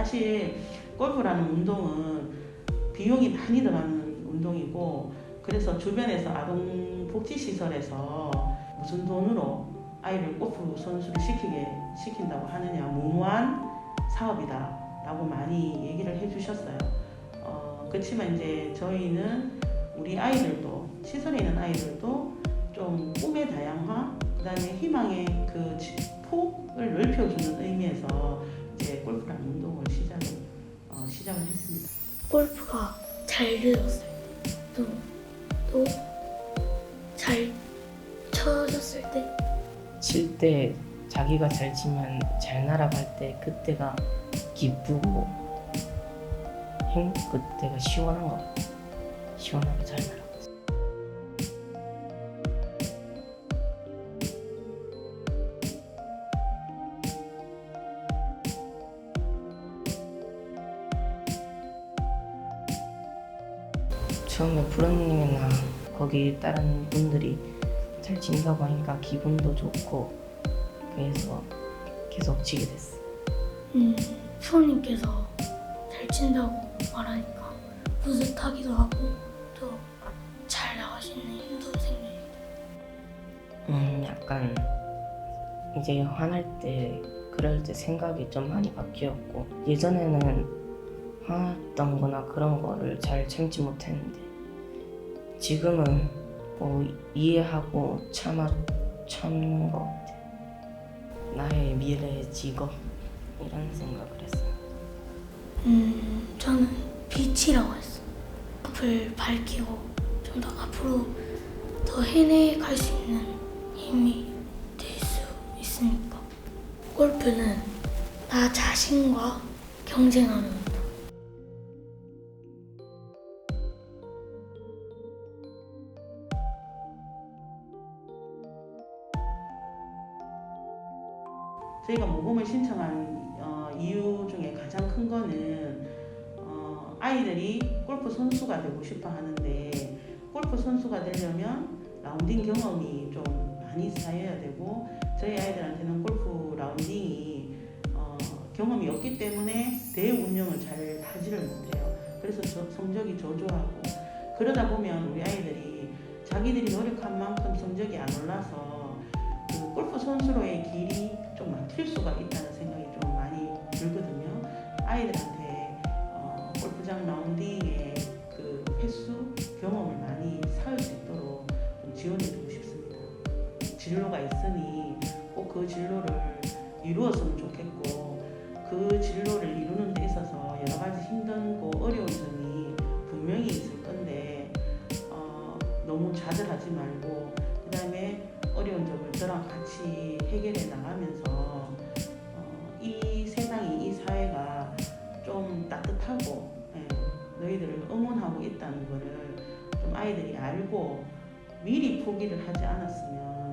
사실 골프라는 운동은 비용이 많이 들어가는 운동이고 그래서 주변에서 아동 복지 시설에서 무슨 돈으로 아이를 골프 선수를 시키게 시킨다고 하느냐 무모한 사업이다라고 많이 얘기를 해주셨어요. 어, 그렇지만 이제 저희는 우리 아이들도 시설에 있는 아이들도 좀 꿈의 다양화, 그다음에 희망의 그 지- 폭을 넓혀주는 의미에서 이제 골프라는 운동을 시작을 했습니다. 골프가 잘 때, 또, 또, 잘 쳐졌을 때, 칠 때 자기가 잘 치면 잘 날아갈 때 그때가 기쁘고 행 그때가 시원한 것 같아. 시원하게 잘 날아가. 처음에 부모님이나 거기 다른 분들이 잘 친다고 하니까 기분도 좋고 그래서 계속 치게 됐어. 음, 프로님께서 잘 친다고 말하니까 뿌듯하기도 하고, 또 잘 나가시는 힘도 생기고. 음, 약간 이제 화날 때 그럴 때 생각이 좀 많이 바뀌었고 예전에는 화났던 거나 그런 거를 잘 참지 못했는데 지금은 뭐 이해하고 참아 참는 것 같아. 나의 미래 직업 이런 생각을 했어. 음, 저는 빛이라고 했어. 앞을 밝히고 좀 더 앞으로 더 해내갈 수 있는 힘이 될 수 있으니까. 골프는 나 자신과 경쟁하는 저희가 모금을 신청한 어, 이유 중에 가장 큰 거는 어, 아이들이 골프 선수가 되고 싶어 하는데 골프 선수가 되려면 라운딩 경험이 좀 많이 쌓여야 되고 저희 아이들한테는 골프 라운딩이 어, 경험이 없기 때문에 대회 운영을 잘 하지를 못해요. 그래서 저- 성적이 저조하고 그러다 보면 우리 아이들이 자기들이 노력한 만큼 성적이 안 올라서 그 골프 선수로의 길이 좀 막힐 수가 있다는 생각이 좀 많이 들거든요. 아이들한테 어, 골프장 라운딩의 그 횟수 경험을 많이 쌓을 수 있도록 좀 지원해주고 싶습니다. 진로가 있으니 꼭 그 진로를 이루었으면 좋겠고 그 진로를 이루는 데 있어서 여러 가지 힘든 고 어려운 점이 분명히 있을 건데 어, 너무 좌절하지 말고 그 다음에 어려운 점을 저랑 같이 해결해 나가면서 어, 이 세상이 이 사회가 좀 따뜻하고 예, 너희들을 응원하고 있다는 거를 좀 아이들이 알고 미리 포기를 하지 않았으면